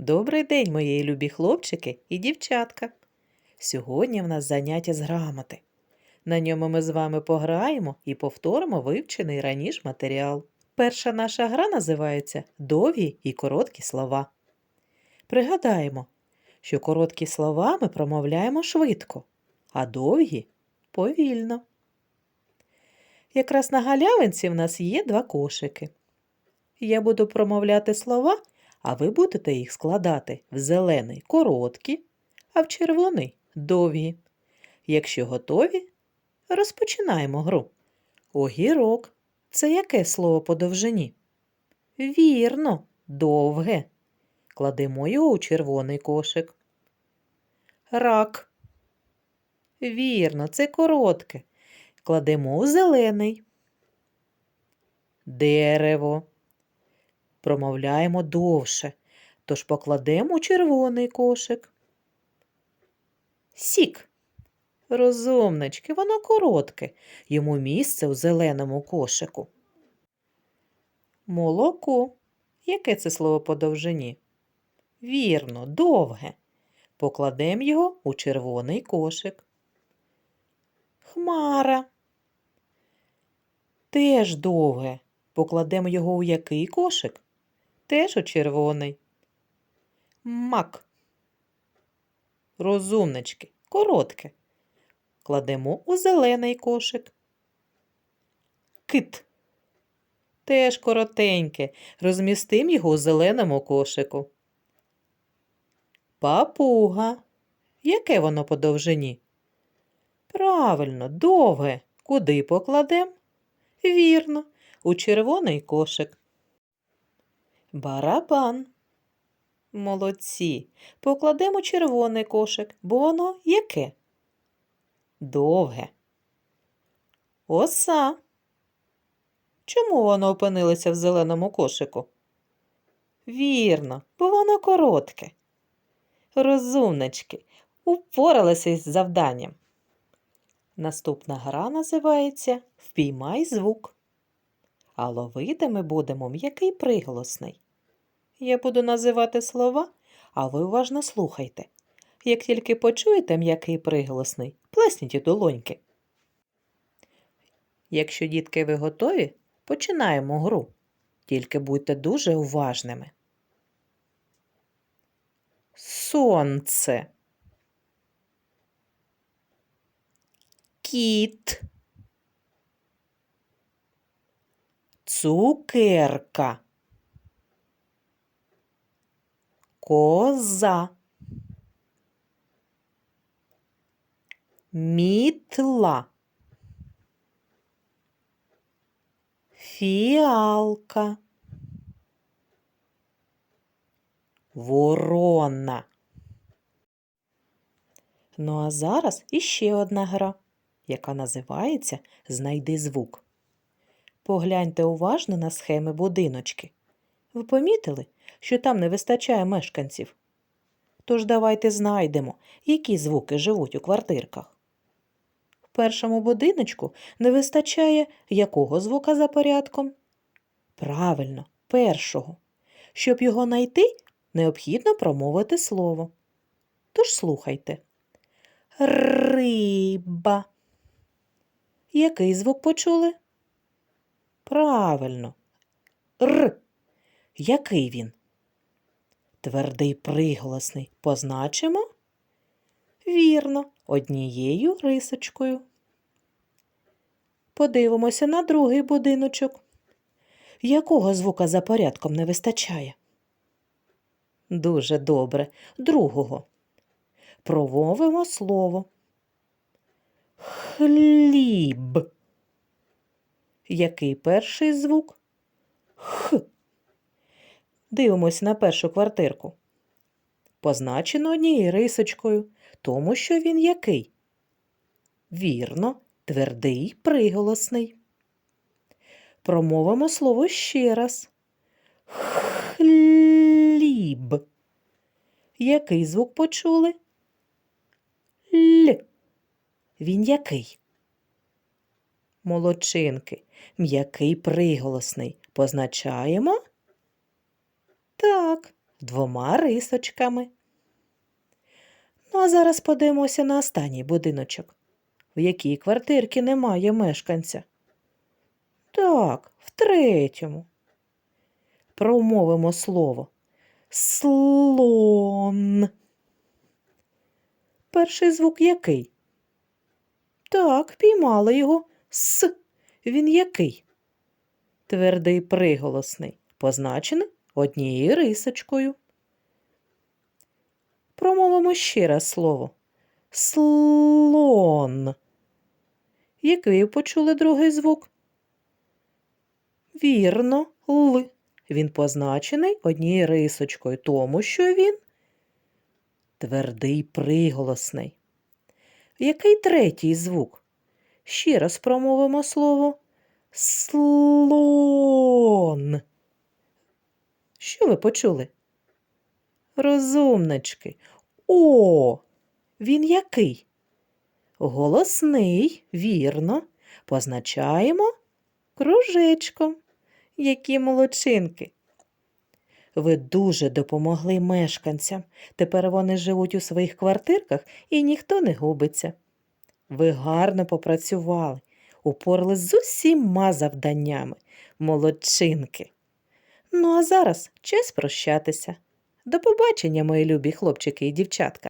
Добрий день, мої любі хлопчики і дівчатка. Сьогодні в нас заняття з грамоти. На ньому ми з вами пограємо і повторимо вивчений раніше матеріал. Перша наша гра називається Довгі і короткі слова. Пригадаємо, що короткі слова ми промовляємо швидко, а довгі повільно. Якраз на галявинці в нас є два кошики. Я буду промовляти слова, а ви будете їх складати в зелений короткі, а в червоний довгі. Якщо готові, розпочинаємо гру. Огірок це яке слово по довжині? Вірно, довге. Кладемо його у червоний кошик. Рак. Вірно, це коротке. Кладемо у зелений. Дерево. Промовляємо довше, тож покладемо у червоний кошик. Сік. Розумнички, воно коротке, йому місце у зеленому кошику. Молоко. Яке це слово по довжині? Вірно, довге. Покладемо його у червоний кошик. Хмара. Теж довге. Покладемо його у який кошик? Теж у червоний. Мак. Розумнички, коротке. Кладемо у зелений кошик. Кит. Теж коротеньке. Розмістимо його у зеленому кошику. Папуга. Яке воно по довжині? Правильно, довге. Куди покладемо? Вірно, у червоний кошик. Барабан. Молодці. Покладемо червоний кошик, бо воно яке? Довге. Оса. Чому воно опинилося в зеленому кошику? Вірно, бо воно коротке. Розумнички, упоралися із завданням. Наступна гра називається Впіймай звук. А ловити ми будемо м'який приголосний. Я буду називати слова, а ви уважно слухайте. Як тільки почуєте м'який приголосний, плесніть у долоньки. Якщо, дітки, ви готові, починаємо гру. Тільки будьте дуже уважними. Сонце. Кіт. Цукерка. Коза. Мітла. Фіалка. Ворона. Ну а зараз іще одна гра, яка називається Знайди звук. Погляньте уважно на схеми будиночки. Ви помітили, що там не вистачає мешканців? Тож давайте знайдемо, які звуки живуть у квартирках. В першому будиночку не вистачає якого звука за порядком? Правильно, першого. Щоб його знайти, необхідно промовити слово. Тож слухайте. Риба. Який звук почули? Правильно. Р. Який він? Твердий приголосний. Позначимо? Вірно, однією рисочкою. Подивимося на другий будиночок. Якого звука за порядком не вистачає? Дуже добре. Другого. Промовимо слово. Хліб. Який перший звук? Х. Дивимося на першу квартирку. Позначено однією рисочкою, тому що він який? Вірно, твердий приголосний. Промовимо слово ще раз. Хліб. Який звук почули? Л. Він який? Молодчинки. М'який приголосний. Позначаємо? Так, двома рисочками. Ну, а зараз подивимося на останній будиночок, в якій квартирки немає мешканця. Так, в третьому. Промовимо слово слон. Перший звук який? Так, піймали його. С. Він який? Твердий приголосний, позначений однією рисочкою. Промовимо ще раз слово. Слон. Який почули другий звук? Вірно, Л. Він позначений однією рисочкою, тому що він твердий приголосний. Який третій звук? Ще раз промовимо слово слон. Що ви почули? Розумнички. О, він який? Голосний, вірно. Позначаємо кружечком. Які молодчинки. Ви дуже допомогли мешканцям. Тепер вони живуть у своїх квартирках і ніхто не губиться. Ви гарно попрацювали, упорли з усіма завданнями, молодчинки. Ну а зараз час прощатися. До побачення, мої любі хлопчики і дівчатка.